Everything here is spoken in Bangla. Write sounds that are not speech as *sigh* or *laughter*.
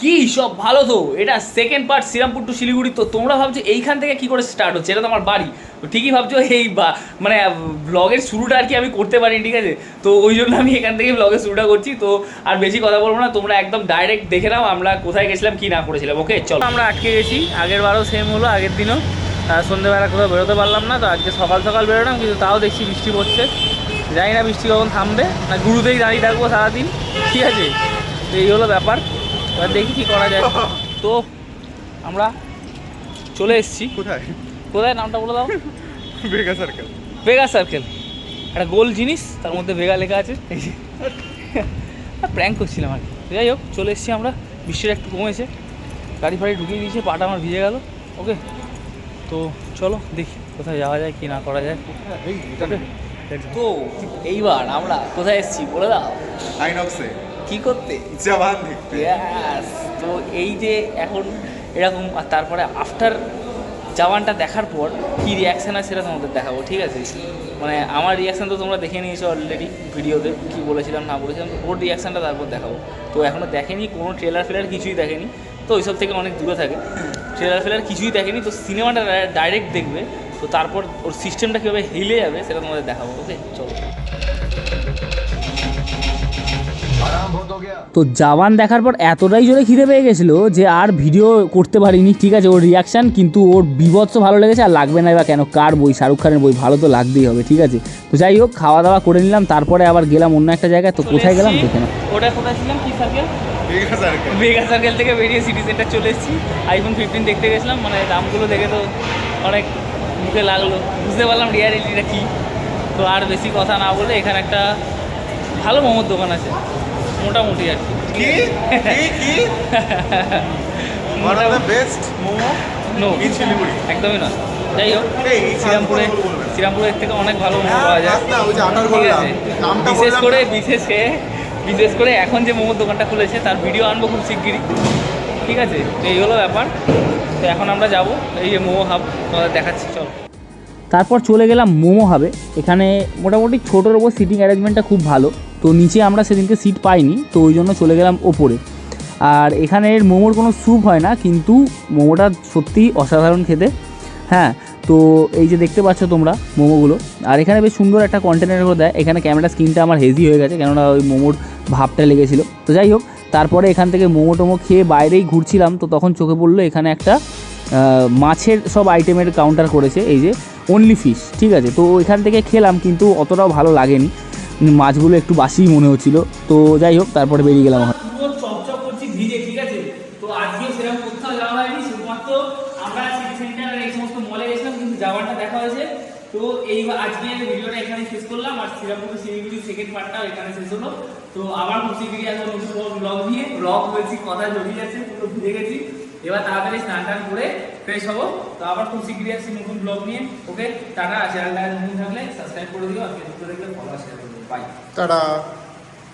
কি সব ভালো তো? এটা second part Srirampur to Siliguri তো তোমরা ভাবছ এইখান থেকে কি করে স্টার্ট হচ্ছে? এটা তো আমার বাড়ি। ঠিকই ভাবছ এই বা মানে ব্লগের শুরুটা আর কি আমি করতে পারি ঠিক আছে? তো ওই জন্য আমি এখান থেকে ব্লগের শুরুটা করছি। তো আর বেশি কথা বলব না, তোমরা একদম ডাইরেক্ট দেখে নাও আমরা কোথায় গেছিলাম, কি না করেছিলাম ওকে চলো। আমরা আটকে গেছি, আগের বারও সেম হলো, আগের দিনও। সন্ধ্যেবেলা কোথাও বেরোতে পারলাম না, তো আজকে সকাল সকাল বেরোলাম, কিন্তু তাও দেখছি বৃষ্টি পড়ছে। জানি না বৃষ্টি কখন থামবে, না গুরুতেই দাঁড়িয়ে থাকব সারাদিন, ঠিক আছে? তো এই হলো ব্যাপার। এবার দেখি কি করা যায়। *laughs* তো আমরা চলে এসেছি। কোথায়? কোথায়? নামটা বলে দাও। *laughs* ভেগা সার্কেল ভেগা সার্কেল একটা গোল জিনিস তার মধ্যে ভেগা লেখা আছে। এই যে। প্র্যাঙ্ক করছিলাম আর কি। যাই হোক চলে এসেছি আমরা। বৃষ্টিটা একটু কমেছে। গাড়ি ফাড়ি ঢুকিয়ে দিয়েছে পাটা আমার ভিজে গেল। ওকে। তো চলো দেখি কোথায় যাওয়া যায় কি না করা যায়। তো এইবার আমরা কোথায় এসেছি বলে দাও। আইনক্সে কি করতে? জবান দেখতে Yes! তো এই যে এখন এরকম আর তারপরে আফটার জাওয়ানটা দেখার পর কী রিয়াকশান আছে সেটা তোমাদের দেখাবো ঠিক আছে? মানে আমার রিয়াকশান তো তোমরা দেখে নিয়েছো অলরেডি ভিডিওতে কী বলেছিলাম না বলেছিলাম তো ওর রিয়াকশানটা তারপর দেখাবো। তো এখনও দেখেনি কোনো ট্রেলার ফেলার কিছুই দেখেনি তো ওইসব থেকে অনেক দূরে থাকে। ট্রেলার ফেলার কিছুই দেখেনি তো সিনেমাটা ডাইরেক্ট দেখবে তো তারপর ওর সিস্টেমটা কীভাবে হেলে যাবে সেটা তোমাদের দেখাবো ওকে চলো। তো জাওয়ান দেখার পর এতটাই জোরে খিদে পেয়ে গেছিল যে আর ভিডিও করতে পারিনি। ঠিক আছে ওর রিয়াকশান কিন্তু ওর বিভৎস ভালো লেগেছে আর লাগবে না বা কেন? কার বই? শাহরুখ খানের বই ভালো তো লাগতেই হবে ঠিক আছে? তো যাই হোক খাওয়া দাওয়া করে নিলাম তারপরে আবার গেলাম অন্য একটা জায়গায়। তো কোথায় গেলাম? দেখে না ওটা কোথায় ছিলাম? কি সার্কেল মেগা সার্কেল থেকে বেরিয়ে সিটি সেন্টার চলে এসেছি। আইফোন ফিফটিন দেখতে গেছিলাম মানে দামগুলো দেখে তো অনেক মুখে লাগল। বুঝতে পারলাম রিয়ালিটিটা কী। তো আর বেশি কথা না বলে এখানে একটা ভালো মোমোর দোকান আছে। মোটামুটি আর কি। বেস্ট *laughs* মোমো? নো একদমই না যাই হোক শ্রীরামপুরে। শ্রীরামপুরের থেকে অনেক ভালো মোমো হ্যাঁ, পাওয়া যায়। বাস না, ওই যে আটার ঠিক বললাম। আছে। নামটা বিশেষ করে। বিশেষে বিশেষ করে এখন যে মোমোর দোকানটা খুলেছে তার ভিডিও আনব খুব শিগগিরই। ঠিক আছে? তো এই হলো ব্যাপার। তো এখন আমরা যাব এই যে মোমো হাব তোমাদের দেখাচ্ছি চল। তারপর চলে গেলাম মোমো হাবে। এখানে মোটামুটি ছোটোর ওপর সিটিং অ্যারেঞ্জমেন্টটা খুব ভালো। তো নিচে আমরা সেদিনকে সিট পাইনি, তো ওই জন্য চলে গেলাম ওপরে। আর এখানের মোমোর কোনো স্যুপ হয় না, কিন্তু মোমোটা সত্যিই অসাধারণ খেতে। হ্যাঁ তো এই যে দেখতে পাচ্ছ তোমরা মোমোগুলো। আর এখানে বেশ সুন্দর একটা কন্টেনার করে দেয়। এখানে ক্যামেরা স্ক্রিনটা আমার হেজি হয়ে গেছে, কেননা ওই মোমোর ভাবটা লেগেছিলো। তো যাই হোক, তারপরে এখান থেকে মোমো টোমো খেয়ে বাইরেই ঘুরছিলাম, তো তখন চোখে পড়ল এখানে একটা মাছের সব আইটেমের কাউন্টার করেছে, এই যে অনলি ফিশ ঠিক আছে? তো এখান থেকে খেলাম, কিন্তু অতটাও ভালো লাগেনি। মাছগুলো একটু বাসিই মনে হচ্ছিল। তো যাই হোক তারপরে বেরিয়ে গেলাম চপচপ করছি ভিজে ঠিক আছে? তো আজকে সেরকম কোথাও যাওয়া হয়নি শুধুমাত্র আমরা সিটি সেন্টার এই সমস্ত মলে গেছিলাম কিন্তু যাওয়াটা দেখা হয়েছে। তো এই আজকে ভিডিওটা এখানে শেষ করলাম আর শ্রীরামপুর শিলিগুড়ি সেকেন্ড পার্টটাও এখানে শেষ হলো। তো আবার খুব শিগগিরই আসব নতুন ব্লগ নিয়ে। ব্লগ হয়েছি কথা জড়িয়ে যাচ্ছে পুরো ভিজে গেছি। এবার তাড়াতাড়ি স্নান টান করে ফ্রেশ হব। তো আবার খুব শীঘ্রই আসছি নতুন ব্লগ নিয়ে। ওকে টাটা চ্যানেলটা নতুন থাকলে সাবস্ক্রাইব করে দিও। আজকে দুটো দেখলে ফলো দিও। Bye tata.